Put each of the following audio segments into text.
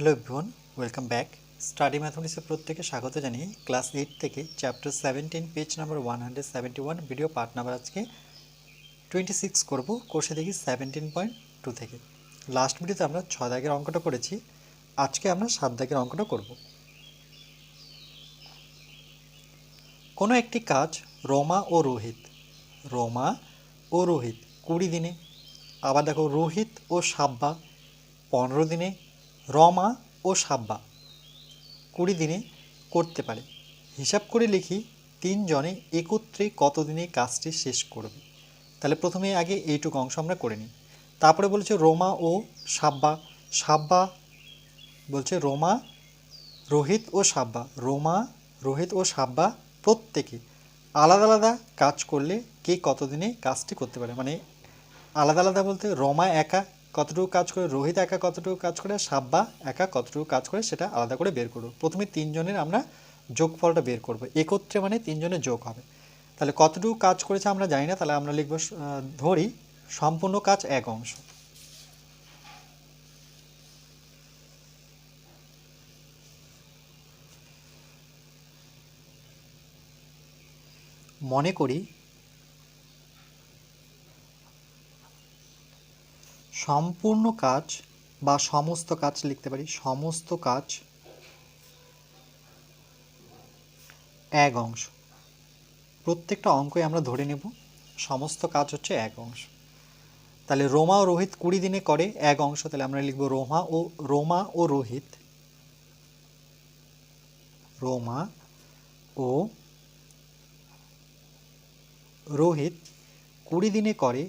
Hello everyone welcome back study ম্যাথমেটিক্সের প্রত্যেকে স্বাগত জানিয়ে ক্লাস এইট থেকে chapter seventeen page number one hundred seventy one video part number আজকে twenty six করব কোর্সে দেখি সেভেন্টিন পয়েন্ট টু থেকে। লাস্ট ভিডিওতে আমরা ছ দাগের অঙ্কটা করেছি, আজকে আমরা সাত দাগের অঙ্কটা করব। কোনো একটি কাজ রোমা ও রোহিত, রোমা ও রোহিত কুড়ি দিনে, আবার দেখো রোহিত ও সাব্বা পনেরো দিনে রমা ও সাব্বা। কুড়ি দিনে করতে পারে। হিসাব করে লিখি তিনজনে একত্রে কতদিনে কাজটি শেষ করবে। তাহলে প্রথমে আগে এইটুকু অংশ আমরা করে নিই। তারপরে বলছে রোমা ও সাব্বা। সাব্বা বলছে রোমা, রোহিত ও সাব্বা। রোমা, রোহিত ও সাব্বা প্রত্যেকে আলাদা আলাদা কাজ করলে কে কতদিনে কাজটি করতে পারে? মানে আলাদা আলাদা বলতে রমা একা কতটুকু কাজ করে, রোহিত একা কতটুকু কাজ করে, সাব্বা একা কতটুকু কাজ করে, সেটা আলাদা করে বের করব। প্রথমে তিনজনের আমরা যোগফলটা বের করব। একত্রে মানে তিনজনের যোগ হবে। তাহলে কতটুকু কাজ করেছে আমরা জানি না, তাহলে আমরা লিখব ধরি সম্পূর্ণ কাজ এক অংশ। মনে করি সম্পূর্ণ কাজ বা সমস্ত কাজ লিখতে পারি। সমস্ত কাজ এক অংশ। প্রত্যেকটা অঙ্কই আমরা ধরে নেব। সমস্ত কাজ হচ্ছে এক অংশ। তাহলে রোমা ও রোহিত কুড়ি দিনে করে এক অংশ। তাহলে আমরা লিখব রোমা ও রোমা ও রোহিত। রোমা ও রোহিত কুড়ি দিনে করে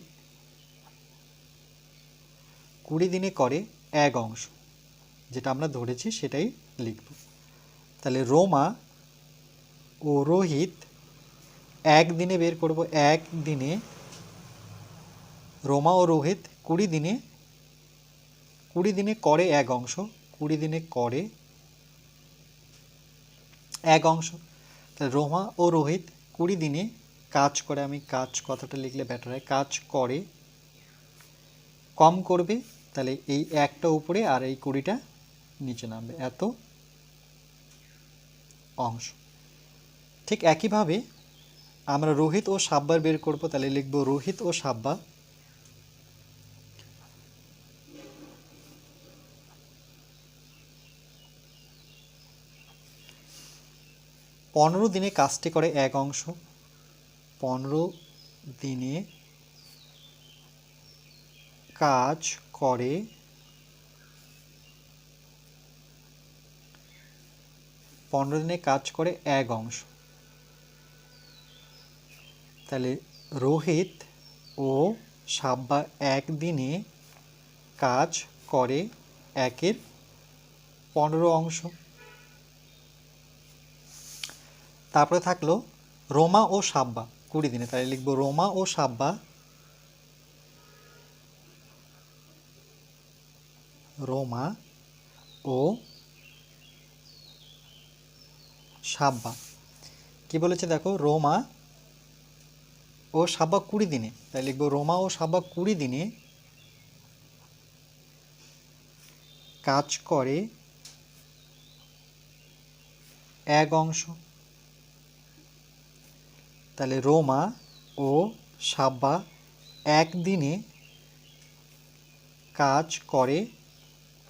কুড়ি দিনে করে এক অংশ। যেটা আমরা ধরেছি সেটাই লিখব। তাহলে রোমা ও রোহিত এক দিনে বের করব, এক দিনে রোমা ও রোহিত কুড়ি দিনে কুড়ি দিনে করে এক অংশ, কুড়ি দিনে করে এক অংশ। তাহলে রোমা ও রোহিত কুড়ি দিনে কাজ করে, আমি কাজ কথাটা লিখলে বেটার হয়, কাজ করে, কম করবে তাহলে এই একটা উপরে আর এই কুড়িটা নিচে নামবে। এত অংশ। ঠিক একইভাবে আমরা রোহিত ও সাব্বার বের করব, তাহলে লিখব রোহিত ও সাব্বা। পনেরো দিনে কাজটি করে এক অংশ। পনেরো দিনে কাজ করে। পনেরো দিনে কাজ করে এক অংশ। তাহলে রোহিত ও সাব্বা একদিনে কাজ করে একের পনেরো অংশ। তারপরে থাকল রোমা ও সাব্বা, কুড়ি দিনে। তাহলে লিখব রোমা ও সাব্বা রোমা ও সাব্বা। কি বলেছে দেখো? রোমা ও সাব্বা কুড়ি দিনে। তাই লিখব, রোমা ও সাব্বা কুড়ি দিনে কাজ করে এক অংশ। তাহলে রোমা ও সাব্বা একদিনে কাজ করে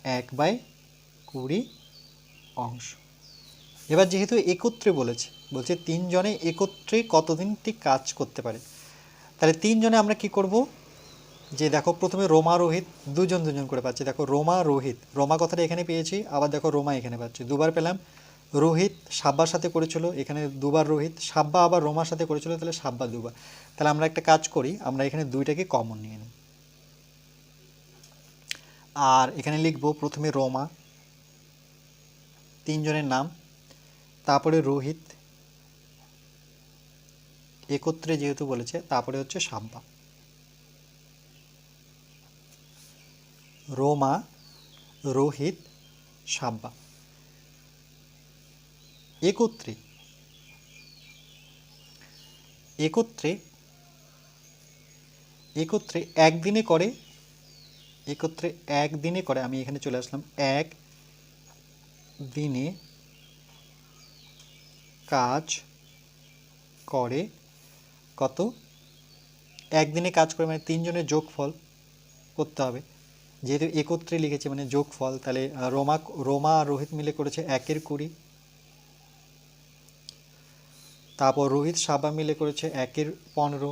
এক বাই কুড়ি অংশ। এবার যেহেতু একত্রে বলেছে, বলছে তিনজনে একত্রে কতদিনটি কাজ করতে পারে? তাহলে তিনজনে আমরা কি করব? যে দেখো প্রথমে রোমা রোহিত, দুজন দুজন করে পাচ্ছি। দেখো রোমা রোহিত, রোমা কথাটা এখানে পেয়েছি, আবার দেখো রোমা এখানে পাচ্ছি। দুবার পেলাম, রোহিত সাব্বার সাথে করেছিল, এখানে দুবার রোহিত, সাব্বা আবার রোমার সাথে করেছিল, তাহলে সাব্বা দুবার। তাহলে আমরা একটা কাজ করি, আমরা এখানে দুইটাকে কমন নিয়ে নিই আর এখানে লিখব প্রথমে রোমা, তিনজনের নাম, তারপরে রোহিত, একত্রে যেহেতু বলেছে, তারপরে হচ্ছে সাব্বা। রোমা, রোহিত, সাব্বা। একত্রে একত্রে একত্রে একদিনে করে একত্রে একদিনে করে আমি এখানে চলে আসলাম। এক দিনে কাজ করে কত? একদিনে কাজ করে মানে তিনজনের যোগফল করতে হবে। যেহেতু একত্রে লিখেছে মানে যোগফল, তাহলে রোমা রোমা আর রোহিত মিলে করেছে একের কুড়ি। তারপর রোহিত, সাবা মিলে করেছে একের পনেরো।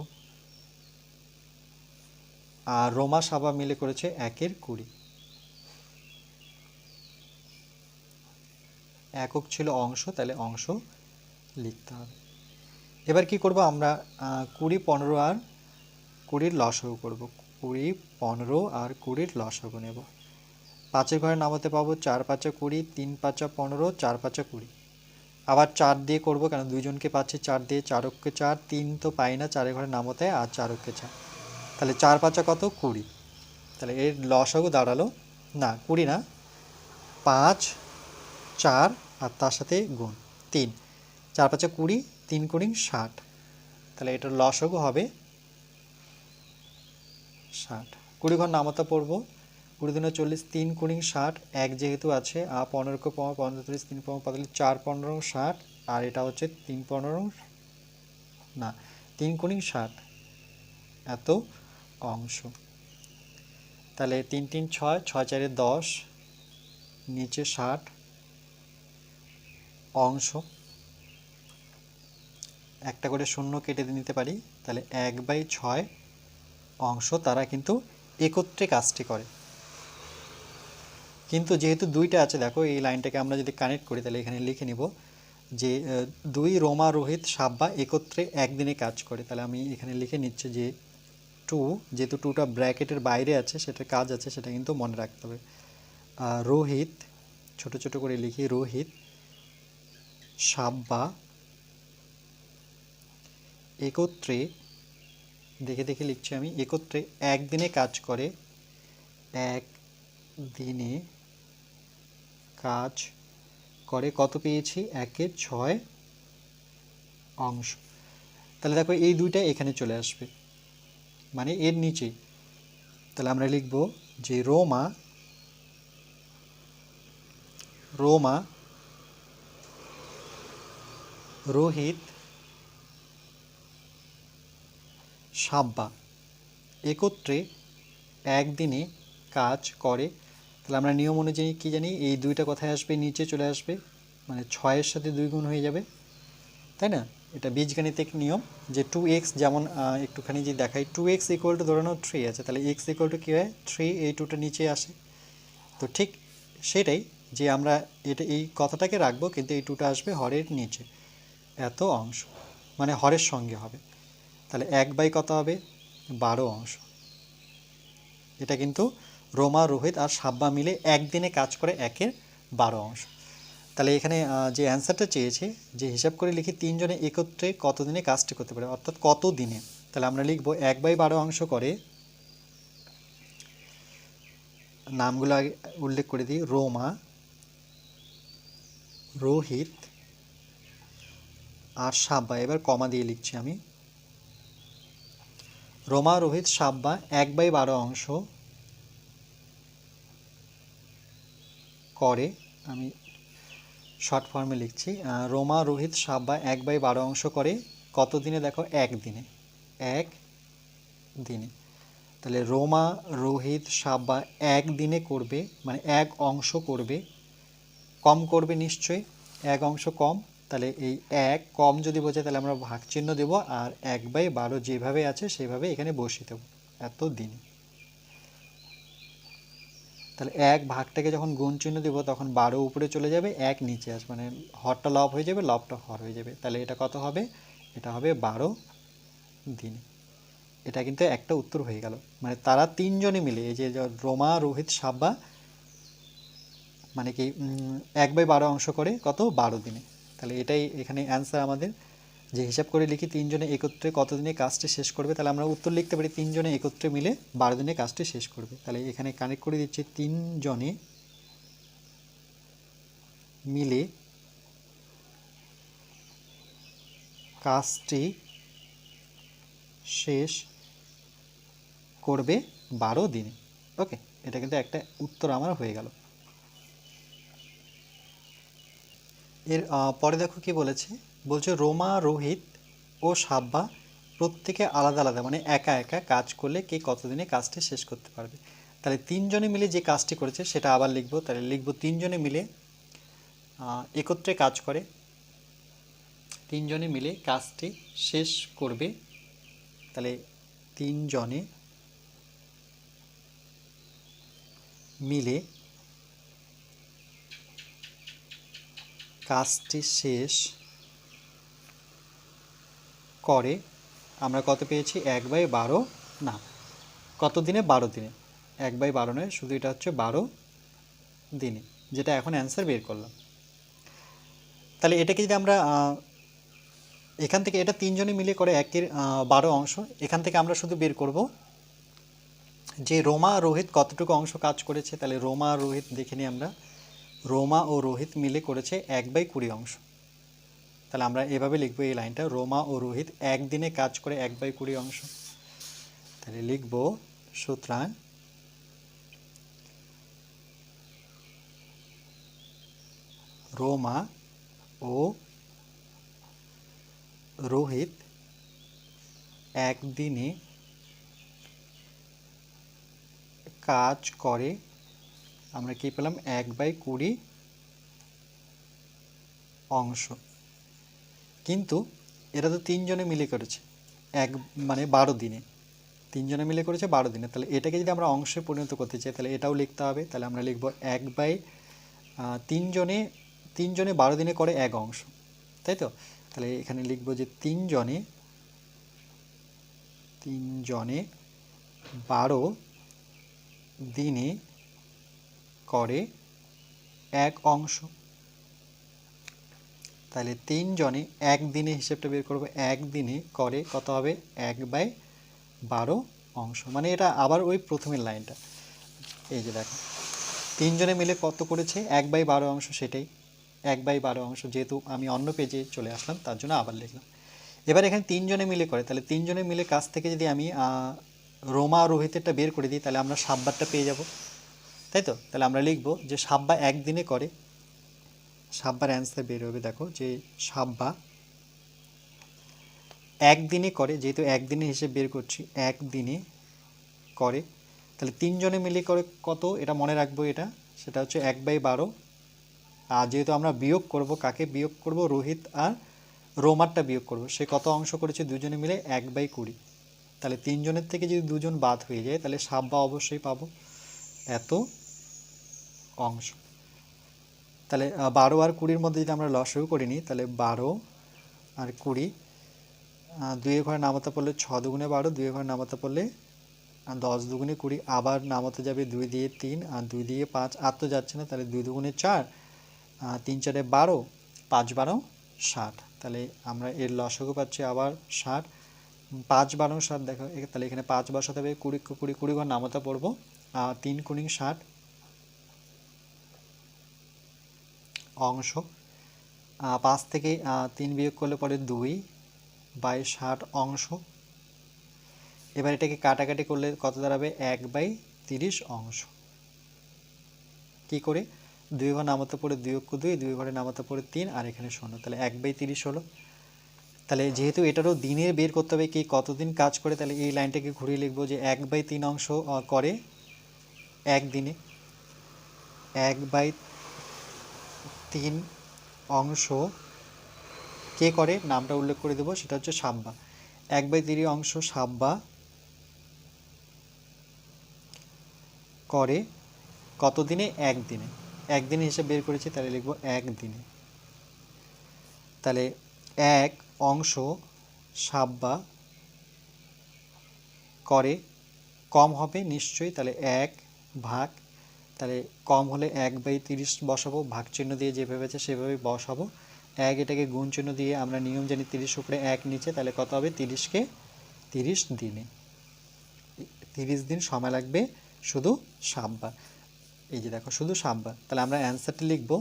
আর রোমা সাবা মিলে করেছে একের কুড়ি। একক ছিল অংশ, তাহলে অংশ লিখতে হবে। এবার কি করব আমরা? কুড়ি পনেরো আর কুড়ির লসও করব। কুড়ি পনেরো আর কুড়ির লসাগু নেব। পাঁচের ঘরে নামাতে পাবো চার পাঁচা কুড়ি, তিন পাঁচা পনেরো, চার পাঁচা কুড়ি। আবার চার দিয়ে করব কেন? দুইজনকে পাচ্ছি চার দিয়ে চারককে চার, তিন তো পাই না চারের ঘরে নামতে আর চারককে চার। তাহলে চার পাঁচা কত? কুড়ি। তাহলে এর লসাগু দাঁড়াল। না, কুড়ি না। পাঁচ, চার আর তার সাথে গুণ তিন। চার পাঁচা কুড়ি, তিন কুড়ি ষাট। তাহলে এটার লসাগু হবে ষাট। কুড়ি ঘর নামতা পড়ব। কুড়ি দিনে চল্লিশ, তিন কুড়ি ষাট। এক যেহেতু আছে আর পনেরো পনেরো পঁয়তাল্লিশ তিন পনেরো, পঁয়তাল্লিশ, চার পনেরো, ষাট। আর এটা হচ্ছে তিন পনেরো, না, তিন কুড়ি ষাট। এত? অংশ। তাহলে তিন তিন, ছয় ছয়, চারে দশ, নিচে ষাট অংশ। একটা করে শূন্য কেটে নিতে পারি, তাহলে এক বাই ছয় অংশ তারা কিন্তু একত্রে কাজটি করে। কিন্তু যেহেতু দুইটা আছে, দেখো এই লাইনটাকে আমরা যদি কানেক্ট করি, তাহলে এখানে লিখে নিব যে দুই রোমা রোহিত সাব্বা একত্রে একদিনে কাজ করে। তাহলে আমি এখানে লিখে নিচ্ছি যে টু যেহেতু টুটা ব্র্যাকেটের বাইরে আছে, সেটা কাজ আছে, সেটা কিন্তু মনে রাখতে হবে। রোহিত, ছোট ছোট করে লিখি, রোহিত, সাব্বা, একত্রে, দেখে দেখে লিখছি আমি, একত্রে একদিনে কাজ করে এক দিনে কাজ করে কত পেয়েছি? একের ছয় অংশ। তাহলে দেখো এই দুইটা এখানে চলে আসবে। মানে এর নিচে। তাহলে আমরা লিখব যে রোমা রোমা রোহিত সাব্বা একত্রে একদিনে কাজ করে। তাহলে আমরা নিয়ম অনুযায়ী কী জানি, এই দুইটা কথায় আসবে, নিচে চলে আসবে মানে ছয়ের সাথে দুই গুণ হয়ে যাবে, তাই না? এটা বীজগণিতিক নিয়ম যে টু এক্স যেমন একটুখানি যে দেখাই টু এক্স ইকুয়াল টু ধরে নাও থ্রি আছে, তাহলে এক্স ইকুয়াল টু কী হয়? থ্রি এই টুটা নিচে আসে। তো ঠিক সেটাই যে আমরা এটা এই কথাটাকে রাখব, কিন্তু এই টুটা আসবে হরের নিচে। এত অংশ। মানে হরের সঙ্গে হবে। তাহলে এক বাই কত হবে? বারো অংশ। এটা কিন্তু রোমা, রোহিত আর সাব্বা মিলে একদিনে কাজ করে একের বারো অংশ। তাহলে এখানে যে অ্যান্সারটা চেয়েছে, যে হিসাব করে লিখি তিনজনে একত্রে কত দিনে কাজটি করতে পারে, অর্থাৎ কত দিনে তাহলে আমরা লিখব এক বাই বারো অংশ করে নামগুলো আগে উল্লেখ করে দিই, রোমা, রোহিত আর সাব্বা, এবার কমা দিয়ে লিখছি আমি। রোমা, রোহিত, সাব্বা, এক বাই বারো অংশ করে, আমি শর্ট ফর্মে লিখছি রোমা রোহিত সাব্বা এক বাই বারো অংশ করে কত দিনে দেখো? এক দিনে। এক দিনে। তাহলে রোমা রোহিত সাব্বা এক দিনে করবে মানে এক অংশ করবে। কম করবে নিশ্চয়ই, এক অংশ কম। তাহলে এই এক কম যদি বোঝায়, তাহলে আমরা ভাগ চিহ্ন দেবো, আর এক বাই বারো যেভাবে আছে, সেভাবে এখানে বসিয়ে দেবো। এত দিন। তাহলে এক ভাগটাকে যখন গুণ চিহ্ন দেবো, তখন বারো উপরে চলে যাবে, এক নিচে আসবে। মানে হরটা লব হয়ে যাবে, লবটা হর হয়ে যাবে। তাহলে এটা কত হবে? এটা হবে বারো দিন। এটা কিন্তু একটা উত্তর হয়ে গেল। মানে তারা তিনজনে মিলে, এই যে রোমা, রোহিত, সাব্বা মানে কি এক বাই বারো অংশ করে কত? বারো দিনে। তাহলে এটাই এখানে অ্যান্সার আমাদের। যে হিসাব করে লিখি তিনজনে একত্রে কত দিনে কাজটি শেষ করবে, তাহলে আমরা উত্তর লিখতে পারি তিনজনে একত্রে মিলে বারো দিনে কাজটি শেষ করবে। তাহলে এখানে কানেক্ট করে দিচ্ছি তিনজনে মিলে কাজটি শেষ করবে বারো দিনে। ওকে, এটা কিন্তু একটা উত্তর আমার হয়ে গেল। এর পরে দেখো কি বলেছে? বলছে রোমা, রোহিত ও সাব্বা প্রত্যেকে আলাদা আলাদা মানে একা একা কাজ করলে কে কতদিনে কাজটি শেষ করতে পারবে। তাহলে তিনজনে মিলে যে কাজটি করেছে সেটা আবার লিখব। তাহলে লিখব তিনজনে মিলে একত্রে কাজ করে। তিনজনে মিলে কাজটি শেষ করবে। তাহলে তিনজনে মিলে কাজটি শেষ করে, আমরা কত পেয়েছি? এক বাই বারো? না। কত দিনে বারো দিনে। এক বাই বারো নয়, শুধু এটা হচ্ছে বারো দিনে, যেটা এখন অ্যান্সার বের করলাম। তাহলে এটাকে যদি আমরা এখান থেকে এটা তিনজনে মিলে করে একের বারো অংশ, এখান থেকে আমরা শুধু বের করব যে রোমা রোহিত কতটুকু অংশ কাজ করেছে। তাহলে রোমা রোহিত দেখে নিই আমরা। রোমা ও রোহিত মিলে করেছে এক বাই কুড়ি অংশ। তাহলে আমরা এভাবে লিখব এই লাইনটা, রোমা ও রোহিত একদিনে কাজ করে এক বাই কুড়ি অংশ। তাহলে লিখব সুতরাং রোমা ও রোহিত একদিনে কাজ করে, আমরা কি পেলাম? এক বাই কুড়ি অংশ। কিন্তু এরা তো তিনজনে মিলে করেছে। এক মানে বারো দিনে। তিনজনে মিলে করেছে বারো দিনে। তাহলে এটাকে যদি আমরা অংশে পরিণত করতে চাই, তাহলে এটাও লিখতে হবে। তাহলে আমরা লিখব এক বাই তিনজনে তিনজনে বারো দিনে করে এক অংশ। তাই তো? তাহলে এখানে লিখব যে তিনজনে তিনজনে বারো দিনে করে এক অংশ। তাহলে তিনজনে এক দিনে হিসেবটা বের করব। এক দিনে করে কত হবে? এক বাই বারো অংশ। মানে এটা আবার ওই প্রথমের লাইনটা। এই যে দেখো, তিনজনে মিলে কত করেছে? এক বাই বারো অংশ সেটাই। এক বাই বারো অংশ যেহেতু আমি অন্য পেজে চলে আসলাম, তার জন্য আবার লিখলাম। এবার এখানে তিনজনে মিলে করে, তাহলে তিনজনে মিলে কাছ থেকে যদি আমি রোমা রোহিতেরটা বের করে দিই, তাহলে আমরা সাব্বারটা পেয়ে যাব। তাই তো? তাহলে আমরা লিখব যে সাব্বা একদিনে করে সাব্বার অ্যান্সার বের হবে, দেখো, যে সাব্বা একদিনে করে, যেহেতু একদিনে হিসেবে বের করছি, একদিনে করে, তাহলে তিনজনে মিলে করে কত এটা মনে রাখব এটা? সেটা হচ্ছে এক বাই বারো। আর যেহেতু আমরা বিয়োগ করব, কাকে বিয়োগ করব? রোহিত আর রোমারটা বিয়োগ করব। সে কত অংশ করেছে? দুজনে মিলে এক বাই কুড়ি। তাহলে তিনজনের থেকে যদি দুজন বাদ হয়ে যায়, তাহলে সাব্বা অবশ্যই পাবো। এত অংশ। তাহলে বারো আর কুড়ির মধ্যে যদি আমরা লসও করে নিই তাহলে বারো আর কুড়ি দুয়ে ঘরে নামাতে পড়লে ছ দুগুণে বারো দুয়ে ঘরে নামাতে পড়লে দশ দুগুণে কুড়ি, আবার নামাতে যাবে দুই দিয়ে তিন আর দুই দিয়ে পাঁচ, আর তো যাচ্ছে না, তাহলে দুই দুগুণে চার তিন চারে বারো, পাঁচ বারো, ষাট। তাহলে আমরা এর লসগু পাচ্ছি আবার ষাট পাঁচ বারো, ষাট, দেখো তাহলে এখানে পাঁচ বসাতে হবে, কুড়ি কুড়ি কুড়ি ঘর নামাতে পড়ব আর তিন কুড়ি, ষাট অংশ। পাঁচ থেকে তিন বিয়োগ করলে পরে দুই বাই ষাট অংশ। এবার এটাকে কাটাকাটি করলে কত দাঁড়াবে? এক বাই তিরিশ অংশ। কি করে? দুই ঘর নামাতে পড়ে দুই অক্ষ দুই দুই ঘরে নামাতে পড়ে তিন, আর এখানে শূন্য। তাহলে এক বাই তিরিশ হলো। তাহলে যেহেতু এটারও দিনের বের করতে হবে কি কতদিন কাজ করে, তাহলে এই লাইনটাকে ঘুরিয়ে লিখব যে এক বাই তিন অংশ করে একদিনে এক বাই তিন অংশ। কে করে? নামটা উল্লেখ করে দেবো, সেটা হচ্ছে সাব্বা। এক বাই তিরি অংশ সাব্বা করে কত দিনে একদিনে। একদিনে হিসেবে বের করেছি, তাহলে লিখব একদিনে। তাহলে এক অংশ সাব্বা করে কম হবে নিশ্চয়ই, তাহলে এক ভাগ তাহলে কম হলে এক বাই তিরিশ বসাবো ভাগ চিহ্ন দিয়ে যেভাবে আছে সেভাবে বসাবো। এক এটাকে গুণ চিহ্ন দিয়ে আমরা নিয়ম জানি তিরিশ উপরে এক নিচে, তাহলে কত হবে? তিরিশকে তিরিশ দিনে। তিরিশ দিন সময় লাগবে শুধু সাববার এই যে দেখো, শুধু সাববার তাহলে আমরা অ্যান্সারটি লিখব।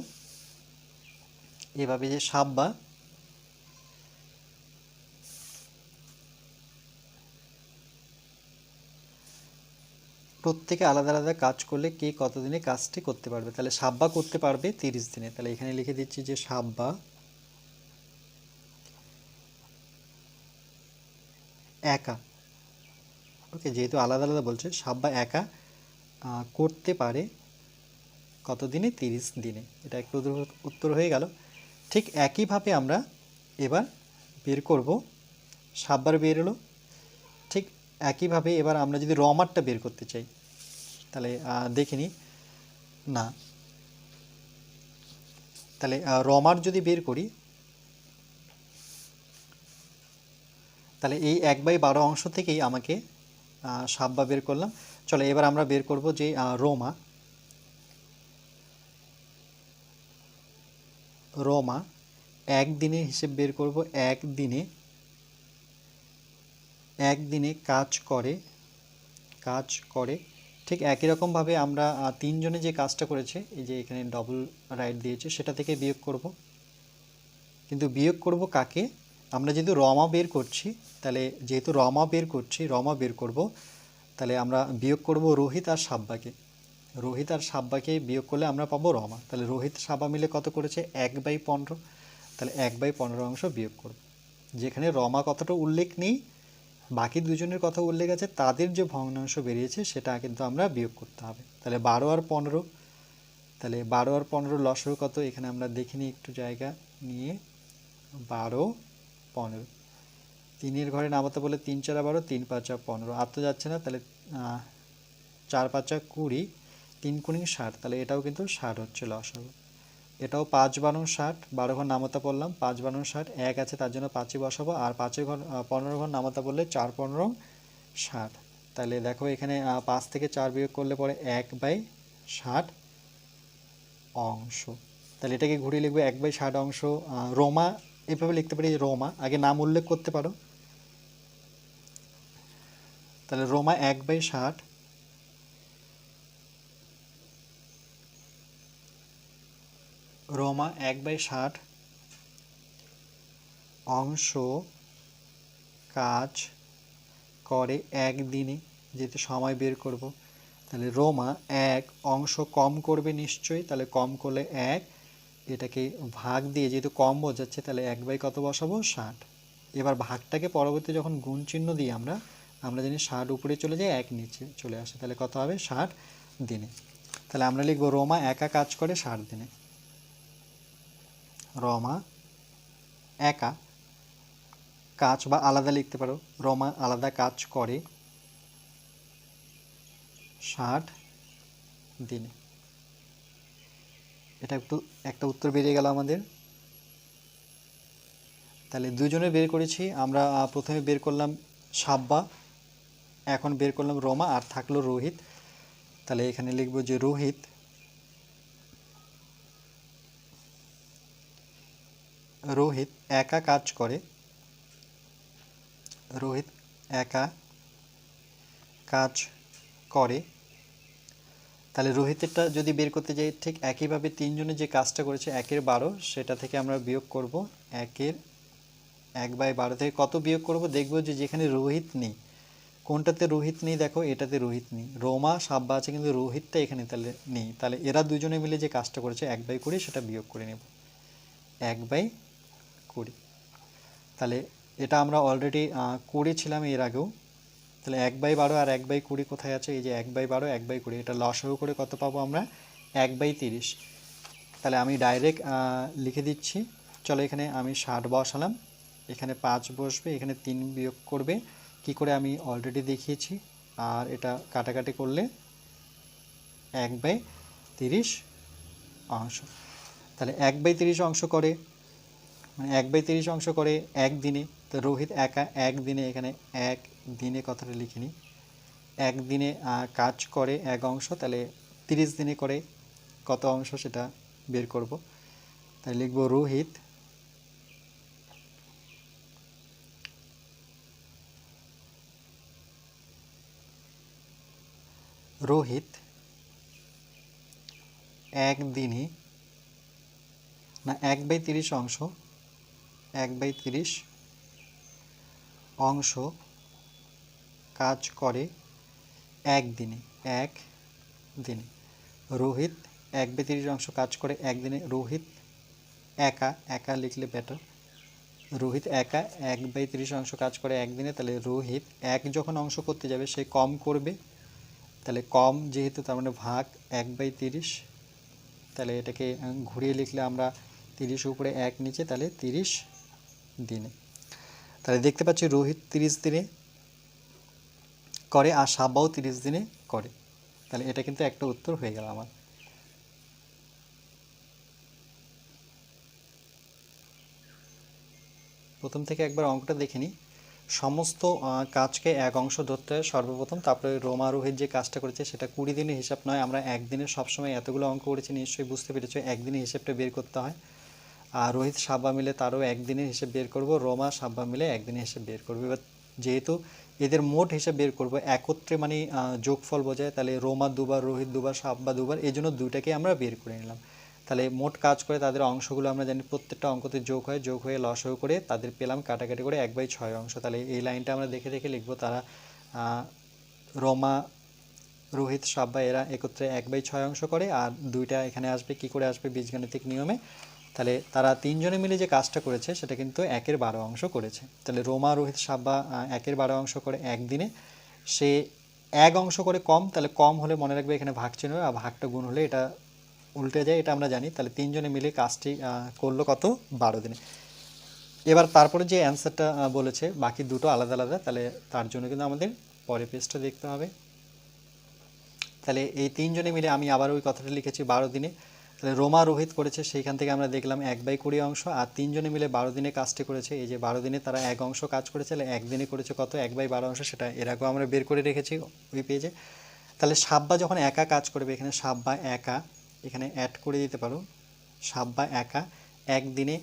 এভাবে যে সাববা প্রত্যেকে আলাদা আলাদা কাজ করলে কে কতদিনে কাজটি করতে পারবে? তাহলে সাব্বা করতে পারবে তিরিশ দিনে। তাহলে এখানে লিখে দিচ্ছি যে সাব্বা একা। ওকে, যেহেতু আলাদা আলাদা বলছে, সাব্বা একা করতে পারে কত দিনে তিরিশ দিনে। এটা একটু উত্তর- উত্তর হয়ে গেল। ঠিক একইভাবে আমরা এবার বের করব। সাববার বের হলো। ঠিক একইভাবে এবার আমরা যদি রমারটা বের করতে চাই তাহলে আহ, দেখে নিই না। তাহলে রমার যদি বের করি তাহলে এই এক বাই বারো অংশ থেকেই আমাকে সাব্বা বের করলাম। চলো এবার আমরা বের করব যে রোমা। রোমা এক দিনে হিসেব বের করব এক দিনে এক দিনে কাজ করে কাজ করে ঠিক একই রকমভাবে আমরা তিনজনে যে কাজটা করেছে, এই যে এখানে ডবল রাইট দিয়েছে, সেটা থেকে বিয়োগ করব। কিন্তু বিয়োগ করব কাকে? আমরা যেহেতু রমা বের করছি, তাহলে যেহেতু রমা বের করছি, রমা বের করব, তাহলে আমরা বিয়োগ করব রোহিত আর সাব্বাকে। রোহিত আর সাব্বাকে বিয়োগ করলে আমরা পাবো রমা। তাহলে রোহিত, সাব্বা মিলে কত করেছে? এক বাই পনেরো। তাহলে এক বাই পনেরো অংশ বিয়োগ করব। যেখানে রমা কথাটা উল্লেখ নেই বাকি দুজনের কথা উল্লেখ আছে, তাদের যে ভগ্নাংশ বেরিয়েছে সেটা কিন্তু আমরা বিয়োগ করতে হবে। তাহলে বারো আর পনেরো, তাহলে বারো আর পনেরো লসর কত? এখানে আমরা দেখে নিই একটু জায়গা নিয়ে। বারো, পনেরো। তিনের ঘরে নামাতে বলে তিন চারা বারো, তিন পাঁচা পনেরো। আর তো যাচ্ছে না, তাহলে চার পাঁচা কুড়ি, তিন কুড়ি ষাট। তাহলে এটাও কিন্তু ষাট হচ্ছে লসাগু এটাও পাঁচ বারো ষাট, বারো ঘর নামতা পড়লাম, পাঁচ বারো ষাট, এক আছে তার জন্য পাঁচই বসাবো, আর পাঁচের ঘর পনেরো ঘর নামতা বললে চার পনেরো ষাট। তাহলে দেখো এখানে পাঁচ থেকে চার বিয়োগ করলে পরে এক বাই ষাট অংশ। তাহলে এটাকে ঘুরিয়ে লিখব এক বাই ষাট অংশ রোমা, এভাবে লিখতে পারি রোমা, আগে নাম উল্লেখ করতে পারো। তাহলে রোমা এক বাই ষাট রোমা এক বাই ষাট অংশ কাজ করে একদিনে যেতে সময় বের করব। তাহলে রোমা এক অংশ কম করবে নিশ্চয়ই, তাহলে কম করলে এক, এটাকে ভাগ দিয়ে যেহেতু কম বোঝাচ্ছে, তাহলে এক বাই কত বসাবো? ষাট। এবার ভাগটাকে পরবর্তী যখন গুণ চিহ্ন দিই আমরা আমরা জানি ষাট উপরে চলে যাই এক নিচে চলে আসে, তাহলে কত হবে? ষাট দিনে। তাহলে আমরা লিখব রোমা একা কাজ করে ষাট দিনে। রমা, একা, কাজ বা আলাদা লিখতে পারো। রমা আলাদা কাজ করে। ষাট দিনে। এটা একটু, একটা উত্তর বেরিয়ে গেল আমাদের। তাহলে দুজনে বের করেছি। আমরা প্রথমে বের করলাম সাব্বা, এখন বের করলাম রমা, আর থাকল রোহিত। তাহলে এখানে লিখব যে রোহিত রোহিত একা কাজ করে। রোহিত একা কাজ করে। তাহলে রোহিতেরটা যদি বের করতে যাই, ঠিক একইভাবে তিনজনে যে কাজটা করেছে, একের বারো, সেটা থেকে আমরা বিয়োগ করব। একের এক বাই বারো থেকে কত বিয়োগ করব? দেখব যে যেখানে রোহিত নেই, কোনটাতে রোহিত নেই দেখো, এটাতে রোহিত নেই। রোমা, সাব্বা আছে কিন্তু রোহিতটা এখানে তাহলে নেই। তাহলে এরা দুজনে মিলে যে কাজটা করেছে, এক বাই করে সেটা বিয়োগ করে নেব। এক বাই কুড়ি তাহলে এটা আমরা অলরেডি করেছিলাম এর আগেও। তাহলে এক বাই বারো আর এক বাই কুড়ি কোথায় আছে? এই যে এক বাই বারো, এক বাই কুড়ি, এটা লসাগু করে কত পাবো আমরা? এক বাই তিরিশ। তাহলে আমি ডাইরেক্ট লিখে দিচ্ছি। চলো এখানে আমি ষাট বসালাম। এখানে পাঁচ বসবে, এখানে তিন বিয়োগ করবে। কি করে আমি অলরেডি দেখিয়েছি? আর এটা কাটাকাটি করলে এক বাই তিরিশ অংশ। তাহলে এক বাই তিরিশ অংশ করে মানে এক বাই তিরিশ অংশ করে এক দিনে, তো রোহিত একা এক দিনে এখানে এক দিনে কথাটা লিখে নিই এক দিনে কাজ করে এক অংশ, তাহলে তিরিশ দিনে করে কত অংশ সেটা বের করব। তাই লিখব রোহিত। রোহিত এক দিনে, না, এক বাই তিরিশ অংশ এক বাই তিরিশ অংশ কাজ করে একদিনে এক দিনে রোহিত এক বে তিরিশ অংশ কাজ করে একদিনে, রোহিত একা একা লিখলে বেটার রোহিত একা এক বাই তিরিশ অংশ কাজ করে একদিনে, তাহলে রোহিত এক যখন অংশ করতে যাবে, সে কম করবে। তাহলে কম যেহেতু, তার মানে ভাগ এক বাই তিরিশ। তাহলে এটাকে ঘুরিয়ে লিখলে আমরা তিরিশ উপরে এক নিচে, তাহলে তিরিশ দিনে। তাহলে দেখতে পাচ্ছি রোহিত তিরিশ দিনে করে আর সাব্বাও তিরিশ দিনে করে। তাহলে এটা কিন্তু একটা উত্তর হয়ে গেল আমার। প্রথম থেকে একবার অঙ্কটা দেখে নিই। সমস্ত কাজকে এক অংশ ধরতে হয় সর্বপ্রথম। তারপরে রোমা রোহিত যে কাজটা করেছে সেটা কুড়ি দিনের হিসাব নয়। আমরা একদিনে সবসময় এতগুলো অঙ্ক করেছি, নিশ্চয়ই বুঝতে পেরেছ একদিনে হিসাবটা বের করতে হয়। আর রোহিত সাব্বা মিলে তারও একদিনের হিসেব বের করব, রোমা সাব্বা মিলে একদিনের হিসেব বের করব। এবার যেহেতু এদের মোট হিসেব বের করব, একত্রে মানে যোগফল বোঝায়, তাহলে রোমা দুবার, রোহিত দুবার, সাব্বা দুবার, এই জন্য দুইটাকে আমরা বের করে নিলাম। তাহলে মোট কাজ করে তাদের অংশগুলো আমরা জানি প্রত্যেকটা অঙ্কতে যোগ হয়, যোগ হয়ে লসও করে তাদের পেলাম কাটাকাটি করে এক বাই ছয় অংশ। তাহলে এই লাইনটা আমরা দেখে দেখে লিখব, তারা রোমা, রোহিত, সাব্বা, এরা একত্রে এক বাই ছয় অংশ করে, আর দুইটা এখানে আসবে, কি করে আসবে বীজগাণিতিক নিয়মে? তাহলে তারা তিনজনে মিলে যে কাজটা করেছে, সেটা কিন্তু একের বারো অংশ করেছে। তাহলে রোমা রোহিত সাব্বা একের বারো অংশ করে একদিনে। সে এক অংশ করে কম, তাহলে কম হলে মনে রাখবে এখানে ভাগ চিহ্ন আর ভাগটা গুণ হলে এটা উল্টে যায়, এটা আমরা জানি। তাহলে তিনজনে মিলে কাজটি করল কত? বারো দিনে। এবার তারপরে যে অ্যান্সারটা বলেছে, বাকি দুটো আলাদা আলাদা, তাহলে তার জন্য কিন্তু আমাদের পরে পেজটা দেখতে হবে। তাহলে এই তিনজনে মিলে আমি আবার ওই কথাটা লিখেছি, বারো দিনে। তাহলে রোমা রোহিত করেছে, সেইখান থেকে আমরা দেখলাম এক বাই কুড়ি অংশ, আর তিনজনে মিলে বারো দিনে কাজটি করেছে। এই যে বারো দিনে তারা এক অংশ কাজ করেছে, তাহলে একদিনে করেছে কত? এক বাই বারো অংশ, সেটা এর আগেও আমরা বের করে রেখেছি ওই পেজে তাহলে সাব্বা যখন একা কাজ করবে, এখানে সাব্বা একা, এখানে অ্যাড করে দিতে পারো। সাব্বা একা একদিনে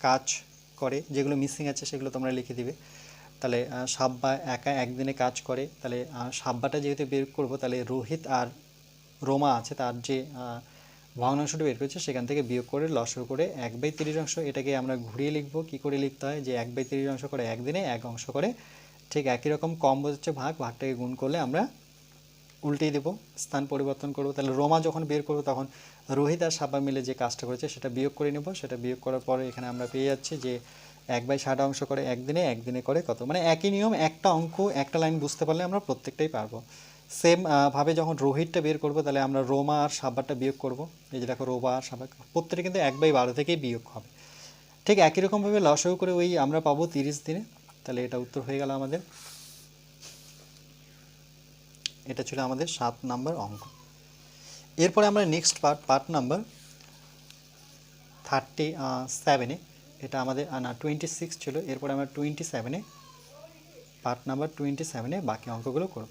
কাজ করে, যেগুলো মিসিং আছে, সেগুলো তোমরা লিখে দিবে। তাহলে সাব্বা একা একদিনে কাজ করে, তাহলে সাব্বাটা যেহেতু বের করব, তাহলে রোহিত আর রোমা আছে, তার যে ভগ্নাংশটা বের করেছে, সেখান থেকে বিয়োগ করে লসও করে এক বাই তিরিশ অংশ। এটাকে আমরা ঘুরিয়ে লিখব, কি করে লিখতে হয়? যে এক বাই তিরিশ অংশ করে একদিনে এক অংশ করে ঠিক একই রকম কম বোঝাচ্ছে ভাগ, ভাগটাকে গুণ করলে আমরা উল্টেই দেবো, স্থান পরিবর্তন করব। তাহলে রোমা যখন বের করব, তখন রোহিত আর সাব্বা মিলে যে কাজটা করেছে, সেটা বিয়োগ করে নেব। সেটা বিয়োগ করার পরে এখানে আমরা পেয়ে যাচ্ছি যে, এক বাই ষাট অংশ করে একদিনে একদিনে করে কত? মানে একই নিয়ম, একটা অঙ্ক, একটা লাইন বুঝতে পারলে আমরা প্রত্যেকটাই পারব। সেম ভাবে যখন রোহিতটা বের করব, তাহলে আমরা রোমা আর সাব্বারটা বিয়োগ করব। এই যে দেখো, রোমা আর সাব্বা প্রত্যেকটা কিন্তু এক বাই বারো থেকেই বিয়োগ হবে। ঠিক একই রকমভাবে লসও করে ওই আমরা পাবো তিরিশ দিনে। তাহলে এটা উত্তর হয়ে গেল আমাদের। এটা ছিল আমাদের সাত নাম্বার অঙ্ক। এরপরে আমরা next part part number thirty সেভেনে এটা আমাদের না টোয়েন্টি সিক্স ছিল। এরপরে আমরা টোয়েন্টি সেভেনে পার্ট নাম্বার টোয়েন্টি সেভেনে বাকি অঙ্কগুলো করব।